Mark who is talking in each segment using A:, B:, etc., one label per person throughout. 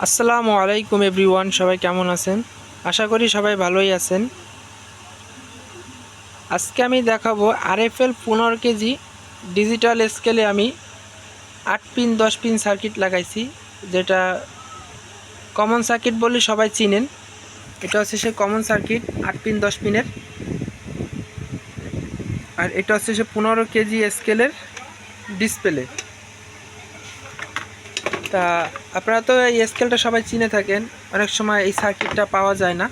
A: আসসালামু আলাইকুম এভরিওয়ান, সবাই কেমন আছেন? আশা করি সবাই ভালোই আছেন। আজকে আমি দেখাবো আরএফএল পনেরো কেজি ডিজিটাল স্কেলে আমি আট পিন, দশ পিন সার্কিট লাগাইছি, যেটা কমন সার্কিট বলে সবাই চিনেন। এটা হচ্ছে সে কমন সার্কিট, আট পিন, দশ পিনের। আর এটা হচ্ছে সে পনেরো কেজি স্কেলের ডিসপ্লে। তা আপনারা তো এই স্কেলটা সবাই চিনে থাকেন, অনেক সময় এই সার্কিটটা পাওয়া যায় না।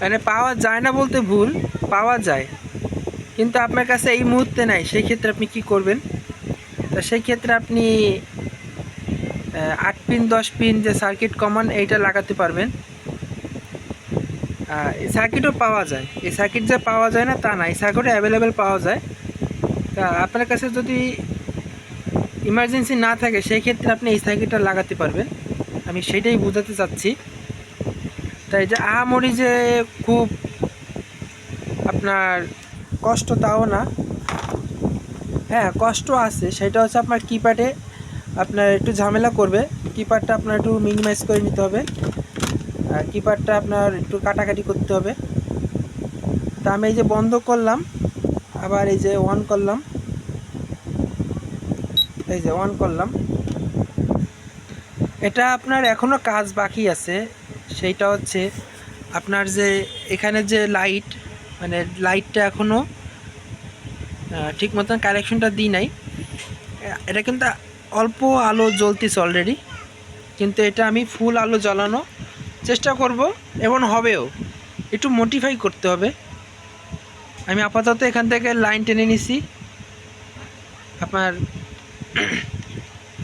A: মানে পাওয়া যায় না বলতে ভুল, পাওয়া যায়। কিন্তু আপনার কাছে এই মুহূর্তে নাই, সেই ক্ষেত্রে আপনি কি করবেন? তা সেই ক্ষেত্রে আপনি আট পিন দশ পিন যে সার্কিট কমন এইটা লাগাতে পারবেন। এই সার্কিটও পাওয়া যায়। এই সার্কিট যে পাওয়া যায় না, তা না। এই সার্কিটও অ্যাভেলেবেল পাওয়া যায়। তা আপনার কাছে যদি ইমার্জেন্সি না থাকে, সেই ক্ষেত্রে আপনি এই সাইকেলটা লাগাতে পারবেন। আমি সেটাই বোঝাতে চাচ্ছি। তাই যে আহামরি যে খুব আপনার কষ্ট তাও না। হ্যাঁ কষ্ট আছে। সেটা হচ্ছে আপনার কিপ্যাডে আপনার একটু ঝামেলা করবে। কিপ্যাডটা আপনার একটু মিনিমাইজ করে নিতে হবে। আর কিপ্যাডটা আপনার একটু কাটাকাটি করতে হবে। তা আমি এই যে বন্ধ করলাম। আবার এই যে অন করলাম। এই যে অন করলাম। এটা আপনার এখনও কাজ বাকি আছে। সেইটা হচ্ছে আপনার যে এখানে যে লাইট মানে লাইটটা এখনও ঠিক মতন কারেকশনটা দিই নাই। এটা কিন্তু অল্প আলো জ্বলতেছে অলরেডি কিন্তু এটা আমি ফুল আলো জ্বালানো চেষ্টা করব এবং হবেও। একটু মডিফাই করতে হবে। আমি আপাতত এখান থেকে লাইন টেনে নিছি। আপনার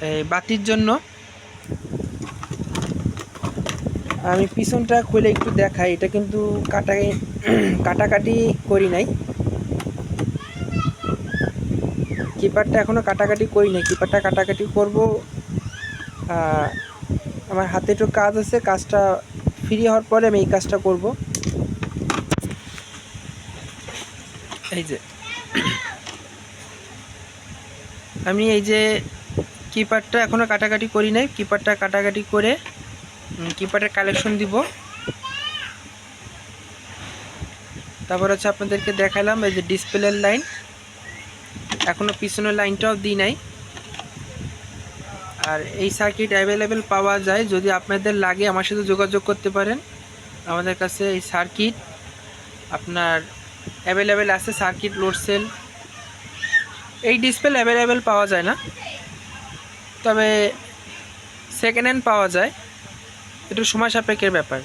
A: এই বাতির জন্য আমি পিছনটা খুলে একটু দেখাই। এটা কিন্তু কাটা কাটাকাটি করি নাই। কিপারটা এখনও কাটাকাটি করি নাই। কিপারটা কাটাকাটি করব। আমার হাতে একটু কাজ আছে। কাজটা ফ্রি হওয়ার পরে আমি এই কাজটা করব। এই যে। আমি এই যে কিপারটা এখনও কাটাকাটি করি নাই। কিপারটা কাটাকাটি করে কিপারের কালেকশন দিব। তারপর হচ্ছে আপনাদেরকে দেখালাম এই যে ডিসপ্লের লাইন এখনও পিছনের লাইনটাও দিই নাই। আর এই সার্কিট অ্যাভেলেবেল পাওয়া যায়, যদি আপনাদের লাগে আমার সাথে যোগাযোগ করতে পারেন। আমাদের কাছে এই সার্কিট আপনার অ্যাভেলেবেল আছে সার্কিট লোড সেল এই ডিসপ্লে অ্যাভেলেবেল পাওয়া যায় না। তবে সেকেন্ড হ্যান্ড পাওয়া যায়। একটু সময় সাপেক্ষের ব্যাপার।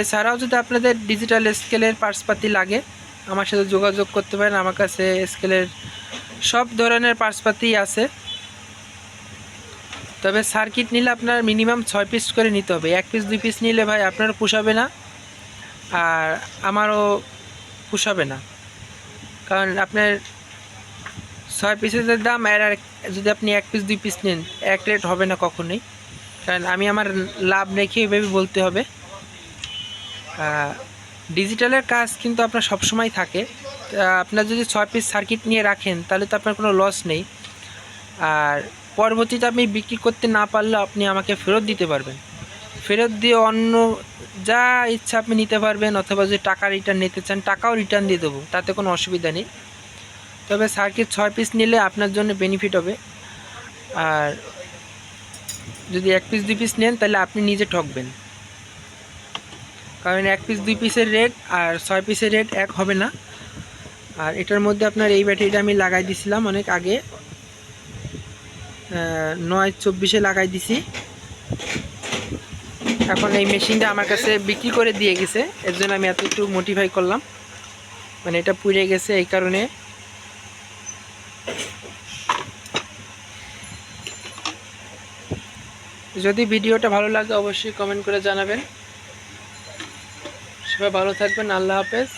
A: এছাড়াও যদি আপনাদের ডিজিটাল স্কেলের পার্সপাতি লাগে, আমার সাথে যোগাযোগ করতে পারেন। আমার কাছে স্কেলের সব ধরনের পার্সপাতি আছে। তবে সার্কিট নিলে আপনার মিনিমাম ছয় পিস করে নিতে হবে। এক পিস দুই পিস নিলে ভাই আপনারও পোষাবে না, আর আমারও পোষাবে না। কারণ আপনার ছয় পিসের দাম, আর যদি আপনি এক পিস দুই পিস নেন, এক রেট হবে না কখনোই। কারণ আমি আমার লাভ রেখে এভাবে বলতে হবে। ডিজিটালের কাজ কিন্তু আপনার সবসময় থাকে। আপনার যদি ছয় পিস সার্কিট নিয়ে রাখেন, তাহলে তো আপনার কোনো লস নেই। আর পরবর্তীতে আপনি বিক্রি করতে না পারলে আপনি আমাকে ফেরত দিতে পারবেন। ফেরত দিয়ে অন্য যা ইচ্ছা আপনি নিতে পারবেন, অথবা যদি টাকা রিটার্ন নিতে চান, টাকাও রিটার্ন দিয়ে দেবো, তাতে কোনো অসুবিধা নেই। তবে সার্কিট ছয় পিস নিলে আপনার জন্য বেনিফিট হবে। আর যদি এক পিস দুই পিস নেন, তাহলে আপনি নিজে ঠকবেন। কারণ এক পিস দুই পিসের রেট আর ছয় পিসের রেট এক হবে না। আর এটার মধ্যে আপনার এই ব্যাটারিটা আমি লাগাই দিছিলাম অনেক আগে। নয় চব্বিশে লাগাই দিছি। এখন এই মেশিনটা আমার কাছে বিক্রি করে দিয়ে গেছে। এর জন্য আমি এত একটু মোটিফাই করলাম। মানে এটা পুড়ে গেছে এই কারণে। যদি ভিডিওটা ভালো লাগে অবশ্যই কমেন্ট করে জানাবেন। সবাই ভালো থাকবেন আল্লাহ হাফেজ।